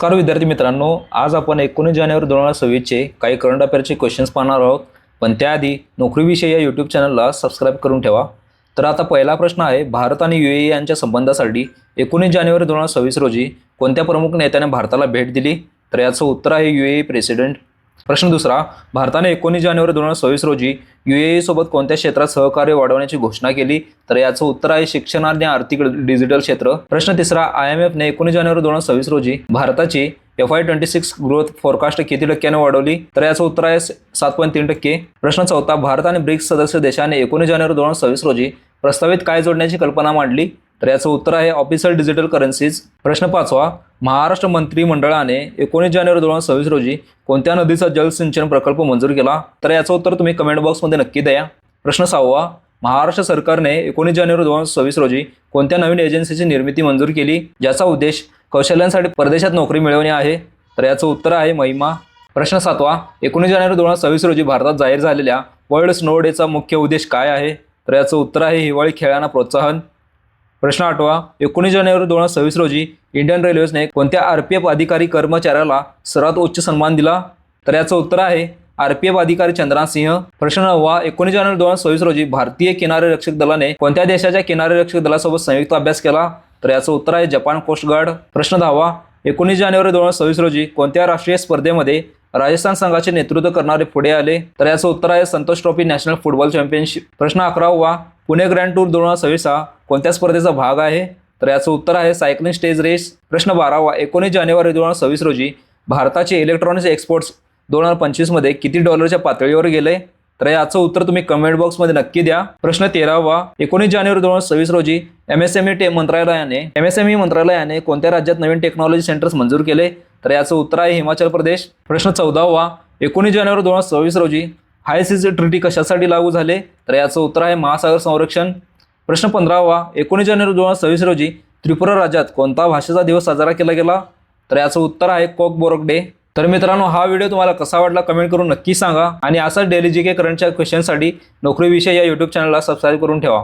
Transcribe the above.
नमस्कार विद्यार्थी मित्रांनो आज आपण एकोणीस जानेवारी दोन हजार सव्वीसचे काही करंट अफेअरचे क्वेश्चन्स पाहणार आहोत. पण त्याआधी नोकरीविषयी या यूट्यूब चॅनलला सबस्क्राईब करून ठेवा. तर आता पहिला प्रश्न आहे भारत आणि यू ए यांच्या संबंधासाठी एकोणीस जानेवारी दोन हजार सव्वीस रोजी कोणत्या प्रमुख नेत्याने भारताला भेट दिली? तर याचं उत्तर आहे यू ए प्रेसिडेंट प्रश्न दुसरा भारताने एकोणीस जानेवारी दोन हजार सव्वीस रोजी यू ए सोबत कोणत्या क्षेत्रात सहकार्य वाढवण्याची घोषणा केली? तर याचं उत्तर आहे शिक्षण आणि आर्थिक डिजिटल क्षेत्र. प्रश्न तिसरा आय एम एफने एकोणीस जानेवारी दोन हजार सव्वीस रोजी भारताची F Y twenty six growth forecast किती टक्क्याने वाढवली? तर याचं उत्तर आहे सात पॉईंट तीन टक्के. प्रश्न चौथा भारत आणि ब्रिक्स सदस्य देशाने एकोणीस जानेवारी दोन हजार सव्वीस रोजी प्रस्तावित काय जोडण्याची कल्पना मांडली? तर याचं उत्तर आहे ऑफिशियल डिजिटल करन्सीज प्रश्न पाचवा महाराष्ट्र मंत्रिमंडळाने एकोणीस जानेवारी दोन हजार सव्वीस रोजी कोणत्या नदीचा जलसिंचन प्रकल्प मंजूर केला? तर याचं उत्तर तुम्ही कमेंट बॉक्समध्ये नक्की द्या. प्रश्न सहावा महाराष्ट्र सरकारने एकोणीस जानेवारी दोन हजार सव्वीस रोजी कोणत्या नवीन एजन्सीची निर्मिती मंजूर केली? ज्याचा उद्देश कौशल्यांसाठी परदेशात नोकरी मिळवणे आहे. तर याचं उत्तर आहे महिमा. प्रश्न सातवा एकोणीस जानेवारी दोन हजार सव्वीस रोजी भारतात जाहीर झालेल्या वर्ल्ड स्नो डेचा मुख्य उद्देश काय आहे? तर याचं उत्तर आहे हिवाळी खेळांना प्रोत्साहन. प्रश्न आठवा एकोणीस जानेवारी दोन हजार सव्वीस रोजी इंडियन रेल्वेजने कोणत्या आर पी एफ अधिकारी कर्मचाऱ्याला सर्वात उच्च सन्मान दिला? तर याचं उत्तर आहे आर पी एफ अधिकारी चंद्रनाथ सिंह. प्रश्न नववा एकोणीस जानेवारी दोन हजार सव्वीस रोजी भारतीय किनारे रक्षक दलाने कोणत्या देशाच्या किनारे रक्षक दलासोबत संयुक्त अभ्यास केला? तर याचं उत्तर आहे जपान कोस्ट गार्ड. प्रश्न दहावा एकोणीस जानेवारी दोन हजार सव्वीस रोजी कोणत्या राष्ट्रीय स्पर्धेमध्ये राजस्थान संघाचे नेतृत्व करणारे पुढे आले? तर याचं उत्तर आहे Santosh trophy national football championship. प्रश्न अकरावा पुणे ग्रँड टूर दोन हजार सव्वीस हा कोणत्या स्पर्धेचा भाग आहे? तर याचं उत्तर आहे सायकलिंग स्टेज रेस. प्रश्न बारावा एकोणीस जानेवारी दोन हजार सव्वीस रोजी भारताचे इलेक्ट्रॉनिक्स एक्सपोर्ट्स दोन हजार पंचवीसमध्ये किती डॉलरच्या पातळीवर गेले? तर याचं उत्तर तुम्ही कमेंट बॉक्समध्ये नक्की द्या. प्रश्न तेरावा एकोणीस जानेवारी दोन हजार सव्वीस रोजी एम एस एम ई मंत्रालयाने एम एस एम ई मंत्रालयाने कोणत्या राज्यात नवीन टेक्नॉलॉजी सेंटर्स मंजूर केले? तर याचं उत्तर आहे हिमाचल प्रदेश. प्रश्न चौदावा एकोणीस जानेवारी दोन हजार सव्वीस रोजी हाय सीज ट्रिटी कशासाठी लागू झाले? तर याचं उत्तर आहे महासागर संरक्षण. प्रश्न पंधरावा एकोणीस जानेवारी दोन हजार सव्वीस रोजी त्रिपुरा राज्यात कोणता भाषेचा दिवस साजरा केला गेला? तर याचं उत्तर आहे कोक बोरक डे तर मित्रांनो हा व्हिडिओ तुम्हाला कसा वाटला कमेंट करून नक्की सांगा आणि असाच डेली जी के करंटच्या क्वेश्चनसाठी नोकरीविषयी या यूट्यूब चॅनलला सबस्क्राईब करून ठेवा.